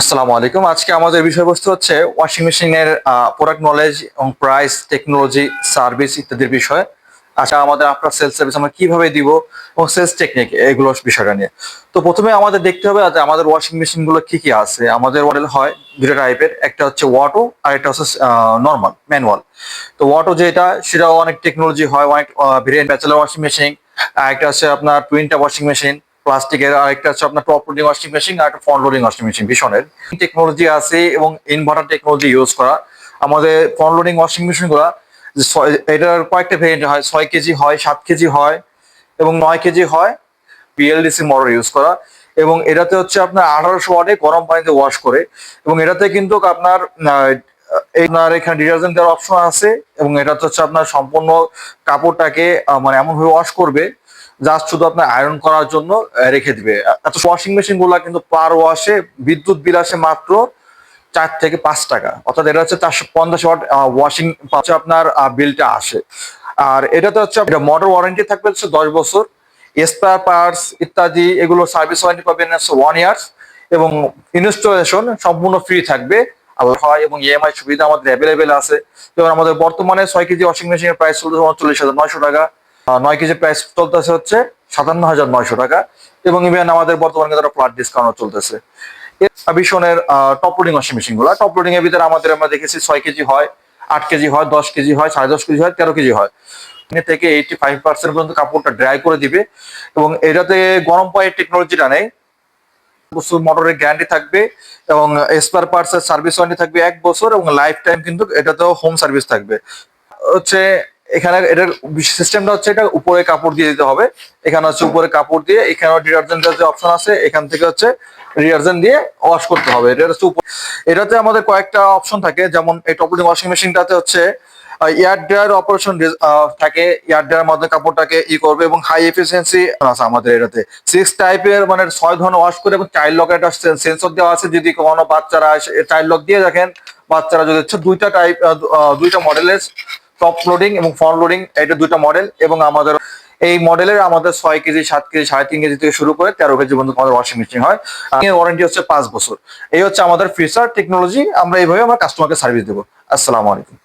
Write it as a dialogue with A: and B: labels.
A: আসসালামু আলাইকুম। আজকে আমাদের বিষয়বস্তু হচ্ছে ওয়াশিং মেশিনের প্রোডাক্ট নলেজ এবং প্রাইস টেকনোলজি সার্ভিস ইত্যাদির বিষয়। আচ্ছা আমাদের আপনার সেলস সার্ভিস আমরা কীভাবে দিব এবং সেলস টেকনিক এগুলো বিষয়টা নিয়ে। তো প্রথমে আমাদের দেখতে হবে যে আমাদের ওয়াশিং মেশিনগুলো কি কি আছে। আমাদের মডেল হয় দুটো টাইপের একটা হচ্ছে ওয়াটো আর একটা হচ্ছে নর্মাল ম্যানুয়াল তো ওয়াটো যেটা, সেটাও অনেক টেকনোলজি হয়, অনেক ভেরিয়েন্ট ব্যাচেলার ওয়াশিং মেশিন আর একটা হচ্ছে আপনার টুইনটা ওয়াশিং মেশিন প্লাস্টিকের আর একটা হচ্ছে আপনার টপ লোডিং ওয়াশিং মেশিন আর একটা ফ্রন্ট লোডিং ওয়াশিং মেশিন ভীষণের। টেকনোলজি আছে এবং ইনভার্টার টেকনোলজি ইউজ করা। আমাদের ফ্রন্ট লোডিং ওয়াশিং মেশিনগুলা যে ছয়- এটার কয়েকটা ভেরিয়েন্ট হয়। ছয় কেজি হয়, সাত কেজি হয় এবং নয় কেজি হয় বিএলডিসি মোটর ইউজ করা। এবং এটাতে হচ্ছে আপনার আঠারোশো ওয়াটে গরম পানিতে ওয়াশ করে। এবং এটাতে কিন্তু আপনার আপনার এখানে ডিটারজেন্ট দেওয়ার অপশন আছে। এবং এটাতে হচ্ছে আপনার সম্পূর্ণ কাপড়টাকে মানে এমনভাবে ওয়াশ করবে জাস্ট শুধু আপনার আয়রন করার জন্য রেখে দিবে। এত ওয়াশিং মেশিনগুলা কিন্তু পার ওয়াশে বিদ্যুৎ বিল আসে মাত্র চার থেকে পাঁচ টাকা। অর্থাৎ এটা হচ্ছে চারশো পঞ্চাশ ওয়াট ওয়াশিং হচ্ছে আপনার বিলটা আসে। আর এটাতে হচ্ছে এটা মোটর ওয়ারেন্টি থাকবে হচ্ছে দশ বছর। স্পেয়ার পার্টস ইত্যাদি, এগুলো সার্ভিস ওয়ারেন্টি পাবেন হচ্ছে ওয়ান ইয়ার্স এবং ইনস্টলেশন সম্পূর্ণ ফ্রি থাকবে। হয় এবং ইএমআই সুবিধা আমাদের অ্যাভেলেবেল আছে। যেমন আমাদের বর্তমানে ছয় কেজি ওয়াশিং মেশিনের প্রাইস চলছে উনচল্লিশ হাজার নয়শো টাকা। নয় কেজি প্রাইস চলতেছে হচ্ছে সাতান্ন হাজার নয়শো টাকা এবং ইভেন আমাদের বর্তমানে কিন্তু একটা ডিসকাউন্ট চলতেছে। ভীষণের টপ লোডিং ওয়াশিং মেশিনগুলো টপ লোডিং এর ভিতরে আমাদের আমরা দেখেছি ছয় কেজি হয়, আট কেজি হয়, দশ কেজি হয়, সাড়ে দশ কেজি হয়, তেরো কেজি হয়। থেকে এইটি ফাইভ পার্সেন্ট পর্যন্ত কাপড়টা ড্রাই করে দিবে এবং এটাতে গরম পায়ের টেকনোলজিটা নেই। বছর মোটরের গ্যারান্টি থাকবে এবং স্পার পার্টস সার্ভিস ওয়ারেন্টি থাকবে এক বছর এবং লাইফ টাইম কিন্তু এটাতেও হোম সার্ভিস থাকবে। হচ্ছে এখানে এটার সিস্টেমটা হচ্ছে এটা উপরে কাপড় দিয়ে দিতে হবে। এখানে হচ্ছে উপরে কাপড় দিয়ে, এখানেও ডিটারজেন্টের যে অপশন আছে, এখান থেকে হচ্ছে ডিটারজেন্ট দিয়ে ওয়াশ করতে হবে। এটা হচ্ছে এটাতে আমাদের কয়েকটা অপশন থাকে, যেমন এই টপলিং ওয়াশিং মেশিনটাতে হচ্ছে এয়ার ড্রায়ার অপারেশন থাকে এয়ার ড্রায়ার মধ্যে কাপড়টাকে ই করবে এবং হাই এফিসিয়েন্সি আছে আমাদের এটাতে। সিক্স টাইপের মানে ছয় ধরনের ওয়াশ করে এবং চাইল্ড লক একটা সেন্সর দেওয়া আছে, যদি কখনো বাচ্চারা চাইল্ড লক দিয়ে দেখেন, বাচ্চারা যদি হচ্ছে দুইটা টাইপ দুইটা মডেলের টপ লোডিং এবং ফ্রন্ট লোডিং এটা দুটো মডেল এবং আমাদের এই মডেলের আমাদের ছয় কেজি, সাত কেজি, সাড়ে তিন কেজি থেকে শুরু করে তেরো কেজি পর্যন্ত আমাদের ওয়াশিং মেশিন হয়। ওয়ারেন্টি হচ্ছে পাঁচ বছর। এই হচ্ছে আমাদের ফিচার টেকনোলজি আমরা এইভাবে আমরা কাস্টমারকে সার্ভিস দেবো। আসসালামু আলাইকুম।